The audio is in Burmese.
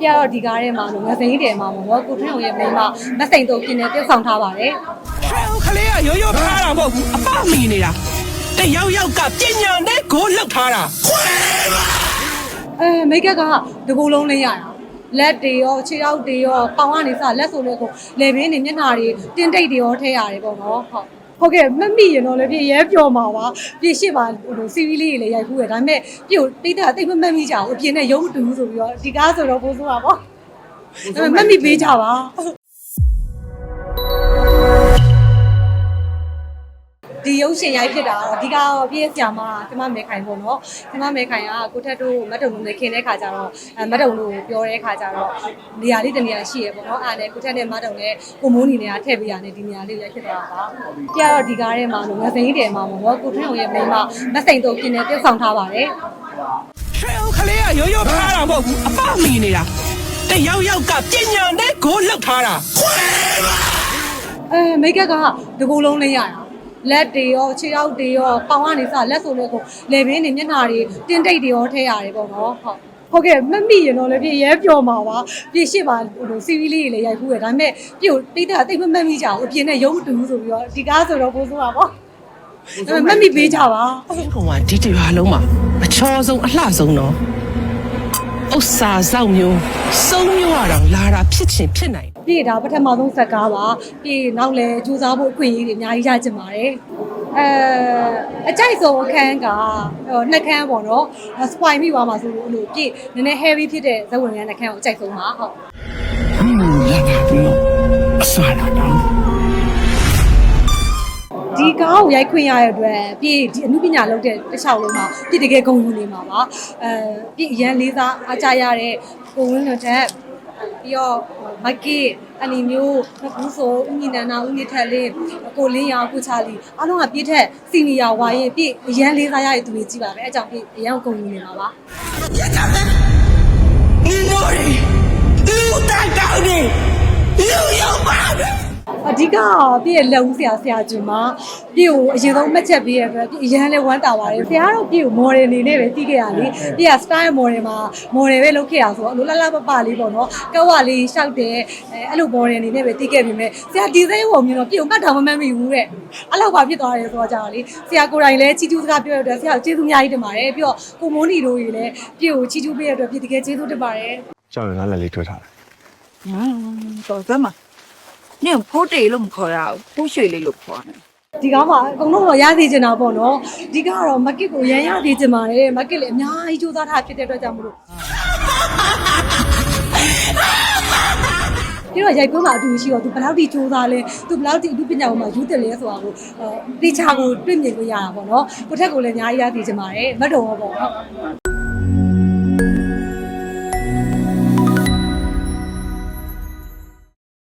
ပြတော့ဒီကားထဲမှာလို့ငစိမ့်တယ်မှာပေါ့နော်ကိုထွန်းအောင်ရဲ့မိန်းမမစိန်တို့ပြင်နေပြုတ်ဆောင်ထားပါတယ်ဟဲခလေးကရိုးရိုးဖားတာမဟုတ်ဘူးအပမီနေတာတယောက်ယောက်ကပညာနဲ့ကိုလောက်ထားတာအဲမိတ်ကပ်ကတကူလုံးလေးရတာလက်တွေရောခြေထောက်တွေရောပေါင်ကနေစလက်ဆိုလည်းကိုလေဘင်းတွေမျက်နှာတွေတင်းတိတ်တွေရောထည့်ရတယ်ပေါ့နော်ဟုတ် ဟုတ်ကဲ့မမိရင်တော့လည်းပြည့်ရဲပျော်မှာပါပြည့်ရှိပါဟိုစီဗီလေးတွေလည်းရိုက်ခုရဒါပေမဲ့ပြည့်ကိုတိတ်တာတိတ်မမက်မိကြဘူးအပြင်နဲ့ရုံးမတူဘူးဆိုပြီးတော့ဒီကားဆိုတော့ပိုးဆိုးပါပေါ့ဒါပေမဲ့မက်မိပေးကြပါ ဒီရုပ်ရှင်ရိုက်ဖြစ်တာတော့အဓိကတော့ပြည့်စရာမကျမမဲခိုင်ပေါ့နော်ကျမမဲခိုင်ကကိုထက်တို့မတ်တုံတို့နဲ့ခင်တဲ့ခါကျတော့အဲမတ်တုံတို့ပြောတဲ့ခါကျတော့နေရာလေးတစ်နေရာရှိရပေါ့နော်အားနဲ့ကိုထက်နဲ့မတ်တုံနဲ့ကိုမိုးနီနဲ့ထည့်ပေးရတယ်ဒီနေရာလေးရိုက်ဖြစ်သွားတာပါပြတော့ဒီကားထဲမှာလို့ငစိမ့်တယ်မှာပေါ့နော်ကိုထက်အောင်ရဲ့မိန်းမမစိန်တို့ပြင်နေပြုတ်ဆောင်ထားပါတယ်ဟဲခလေးကရိုးရိုးဖားတာမဟုတ်ဘူးအပမီနေတာတယောက်ယောက်ကပညာနဲ့ကိုလောက်ထားတာအဲမိတ်ကပ်ကတကူလုံးလေးရတာ လက်တွေရောခြေထောက်တွေရောပေါင်ကနေစလက်ဆိုလည်းကိုလေဘင်းတွေမျက်နှာတွေတင်းတိတ်တွေရောထည့်ရတယ်ပေါ့နော်ဟုတ်ဟုတ်ကဲ့မမိရင်တော့လည်းပြည့်ရဲပျော်မှာပါပြည့်ရှိပါဟိုစီဗီလေးတွေလည်းရိုက်ခုရဒါပေမဲ့ပြည့်ကိုတိတ်တာတိတ်မမက်မိကြဘူးအပြင်နဲ့ရုံးမတူဘူးဆိုပြီးတော့ဒီကားဆိုတော့ပိုးဆိုးပါပေါ့ဒါပေမဲ့မက်မိပေးကြပါဟိုကဒီတရွာလုံးမှာအချောဆုံးအလှဆုံးတော့ ဥစ္စာစောက်မျိုးစုံမျိုးရတော့လာတာဖြစ်ချင်ဖြစ်နိုင်ပြည့်ဒါပထမဆုံးဇက်ကားပါပြည့်နောက်လည်းစူးစမ်းဖို့အခွင့်အရေးတွေအများကြီးရချင်ပါတယ်အဲအကြိုက်ဆုံးအခန်းကဟိုနှစ်ခန်းပေါ့နော်စပွိုင်မိသွားမှာဆိုလို့အဲ့လိုပြည့်နည်းနည်း heavy ဖြစ်တဲ့ဇက်ဝင်ရနှစ်ခန်းကိုအကြိုက်ဆုံးပါဟုတ်ဟင်းလာလာပြီးတော့အစားလာတော့ဒီ ကားကိုရိုက်ခွင့်ရတဲ့အတွက်ပြည့်ဒီအမှုပညာလုပ်တဲ့တစ်လျှောက်လုံးမှာပြည့်တကယ်ဂုဏ်ယူနေမှာပါအဲပြည့်အရန်လေးစားအားကြရတဲ့ကိုဝင်းလွန်တဲ့ပြီးတော့မက်ကီအနီမျိုးဘူးဆိုဦးညီနန္ဒဦးညီထက်လေးကိုလင်းရောင်ကိုချာလီအားလုံးကပြည့်ထက်စီနီယာဝါရင်ပြည့်အရန်လေးစားရတဲ့သူတွေကြီးပါပဲအဲကြောင့်ပြည့်အရန်ဂုဏ်ယူနေမှာပါ ဓိကပြည့်ရဲ့လက်ဦးဆရာဆရာကျင်မပြည့်ကိုအရင်ဆုံးမှတ်ချက်ပေးရတဲ့အတွက်အရန်လဲဝမ်းတာပါတယ်ဆရာကတော့ပြည့်ကို model အနေနဲ့ပဲတီးခဲ့ရလေပြည့်က style model မှာ model ပဲလုပ်ခဲ့ရဆိုတော့အလိုလလပပလေးပေါ့နော်ကောက်ဝလေးရှောက်တယ်အဲအဲ့လို model အနေနဲ့ပဲတီးခဲ့ပြီးမဲ့ဆရာဒီစိမ်းဟောမျိုးတော့ပြည့်ကိုမှတ်တာမမှန်မိဘူးတဲ့အဲ့လောက်ပါဖြစ်သွားတယ်ဆိုတော့ကြာလေဆရာကိုယ်တိုင်လဲချီးကျူးစကားပြောရတဲ့ဆရာကိုကျေးဇူးအများကြီးတင်ပါတယ်ပြီးတော့ကိုမိုးနီတို့ကြီးလည်းပြည့်ကိုချီးကျူးပေးရတဲ့အတွက်ပြည့်တကယ်ကျေးဇူးတင်ပါတယ်ကြောက်ရငါလည်းလေးတွေ့ထားတယ်။ဟမ်တော်စမ်းပါ။ နင့်ဖိုးတေလို့မခေါ်ရဘူးဖိုးရွှေလေးလို့ခေါ်တယ်ဒီကောင်ကအကုန်လုံးတော့ရသေးချင်တာပေါ့နော်ဒီကကတော့မကစ်ကိုရန်ရသေးချင်ပါတယ်မကစ်လည်းအများကြီးစူးစမ်းထားဖြစ်တဲ့အတွက်ကြောင့်မလို့ပြီးတော့ရိုက်ကွန်းမှာအတူရှိတော့ तू ဘယ်လောက်ထိစူးစမ်းလဲ तू ဘယ်လောက်ထိအမှုပညာပေါ်မှာယူတင်လဲဆိုတာကိုတေချာကိုတွေ့မြင်လို့ရတာပေါ့နော်ကိုထက်ကိုလည်းအများကြီးရသေးချင်ပါတယ်မတ်တော်ပေါ့ဟုတ်